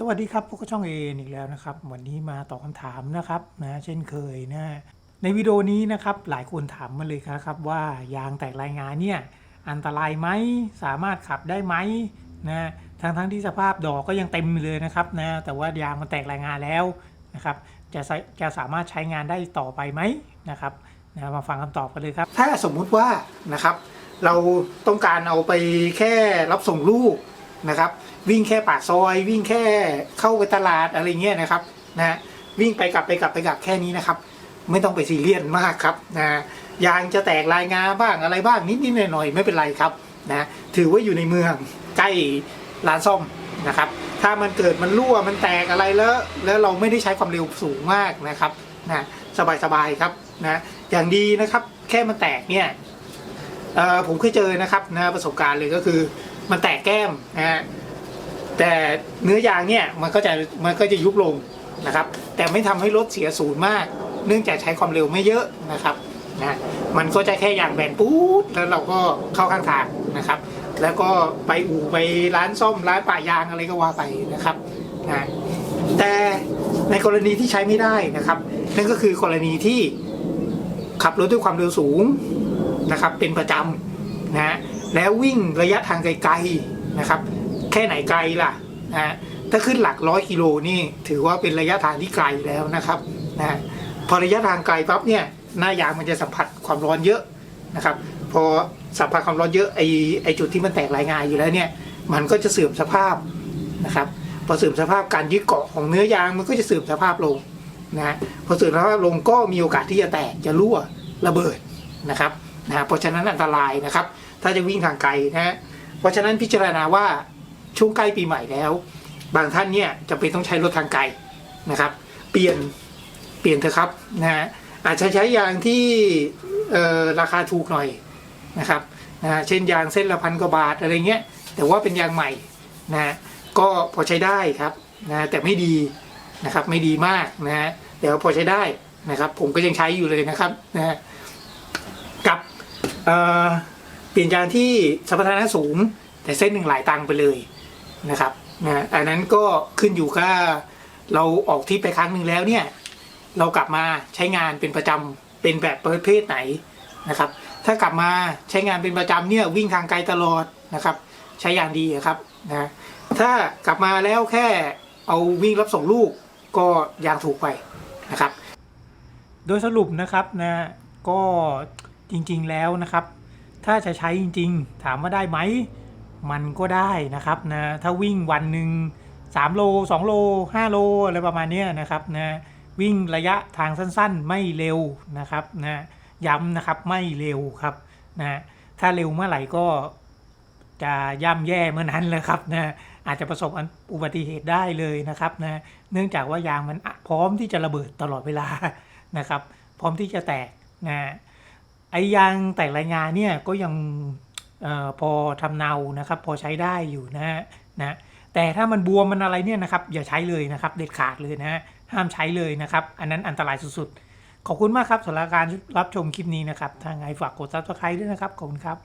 สวัสดีครับพวกบช่องเออีกแล้วนะครับ วันนี้มาตอบคำถามนะครับนะเช่นเคยนะในวิดีโอนี้นะครับหลายคนถามมาเลยครับว่ายางแตกรายงานเนี่ยอันตรายไหมสามารถขับได้ไหมนะทั้งทั้งที่สภาพดอกก็ยังเต็มเลยนะครับนะแต่ว่ายางมันแตกรายงานแล้วนะครับจะใช้จะสามารถใช้งานได้ต่อไปไหมนะครับนะมาฟังคำตอบกันเลยครับ ถ้าสมมุติว่านะครับเราต้องการเอาไปแค่รับส่งลูก นะครับ วิ่งแค่ปากซอย วิ่งแค่เข้าไปตลาดอะไรเงี้ยนะครับนะวิ่งไปกลับไปกลับไปกลับแค่นี้นะครับ ไม่ต้องไปซีเรียสมากครับนะยางจะแตกลายงาบ้างอะไรบ้างนิดนิดหน่อยหน่อยไม่เป็นไรครับนะถือว่าอยู่ในเมืองใกล้ร้านซ่อมนะครับ ถ้ามันเกิดมันรั่วมันแตกอะไรแล้ว แล้วเราไม่ได้ใช้ความเร็วสูงมากนะครับนะสบายๆครับนะอย่างดีนะครับแค่มันแตกเนี่ยผมเคยเจอนะครับนะประสบการณ์เลยก็คือ มันแตกแก้มนะฮะแต่เนื้อยางเนี่ยมันก็จะมันก็จะยุบลงนะครับ แต่ไม่ทำให้รถเสียศูนย์มาก เนื่องจากใช้ความเร็วไม่เยอะนะครับนะมันก็จะแค่ยางแบนปู๊ดแล้วเราก็เข้าข้างทางนะครับ แล้วก็ไปอู่ไปร้านซ่อมร้านป่ายางอะไรก็ว่าไปนะครับนะแต่ในกรณีที่ใช้ไม่ได้นะครับ นั่นก็คือกรณีที่ขับรถด้วยความเร็วสูงนะครับ เป็นประจำนะฮะ แล้ววิ่งระยะทางไกลๆนะครับ แค่ไหนไกลล่ะนะถ้าขึ้นหลักร้อยกิโลนี่ถือว่าเป็นระยะทางที่ไกลแล้วนะครับนะพอระยะทางไกลปั๊บเนี่ยหน้ายางมันจะสัมผัสความร้อนเยอะนะครับ พอสัมผัสความร้อนเยอะไอไอจุดที่มันแตกรายงานอยู่แล้วเนี่ยมันก็จะเสื่อมสภาพนะครับ พอเสื่อมสภาพการยึดเกาะของเนื้อยางมันก็จะเสื่อมสภาพลงนะพอเสื่อมสภาพลงก็มีโอกาสที่จะแตกจะรั่วระเบิดนะครับนะเพราะฉะนั้นอันตรายนะครับ ถ้าจะวิ่งทางไกลนะฮะเพราะฉะนั้นพิจารณาว่าช่วงใกล้ปีใหม่แล้ว บางท่านเนี่ยจะเป็นต้องใช้รถทางไกลนะครับ เปลี่ยนเปลี่ยนเถอะครับนะฮะอาจจะใช้ยางที่ราคาถูกหน่อยนะครับนะฮะเช่นยางเส้นละพันกว่าบาทอะไรเงี้ยแต่ว่าเป็นยางใหม่นะฮะก็พอใช้ได้ครับนะแต่ไม่ดีนะครับไม่ดีมากนะฮะแต่ว่าพอใช้ได้นะครับ ผมก็ยังใช้อยู่เลยนะครับนะฮะกับเอ่อ ลี่ยนยางที่สมรรถนะสูง แต่เส้นหนึ่งหลายตังไปเลยนะครับนะอันนั้นก็ขึ้นอยู่กับเราออกทริปไปครั้งหนึ่งแล้วเนี่ยเรากลับมาใช้งานเป็นประจำเป็นแบบประเภทไหนนะครับ ถ้ากลับมาใช้งานเป็นประจำเนี่ยวิ่งทางไกลตลอดนะครับ ใช้ยางดีครับนะถ้ากลับมาแล้วแค่เอาวิ่งรับส่งลูกก็ยางถูกไปนะครับ โดยสรุปนะครับนะก็จริงๆแล้วนะครับ ถ้าจะใช้จริงๆ ถามว่าได้ไหม มันก็ได้นะครับนะ ถ้าวิ่งวันหนึ่ง3 โล 2 โล 5 โล อะไรประมาณนี้นะครับนะวิ่งระยะทางสั้นๆ ไม่เร็วนะครับนะย้ำนะครับไม่เร็วครับนะถ้าเร็วเมื่อไหร่ก็จะย่ำแย่เมื่อนั้นเลยครับนะอาจจะประสบอุบัติเหตุได้เลยนะครับนะเนื่องจากว่ายางมันพร้อมที่จะระเบิดตลอดเวลานะครับ พร้อมที่จะแตกนะ ไอยางแต่รายงานเนี่ยก็ยังออพอทำเนานะครับพอใช้ได้อยู่นะฮะนะแต่ถ้ามันบวมมันอะไรเนี่ยนะครับอย่าใช้เลยนะครับเด็ดขาดเลยนะฮะห้ามใช้เลยนะครับ อันนั้นอันตรายสุดๆ ขอบคุณมากครับสำหรับการรับชมคลิปนี้นะครับถ้าไงฝากกดซับสไครต์ด้วยนะครับขอบคุณครับ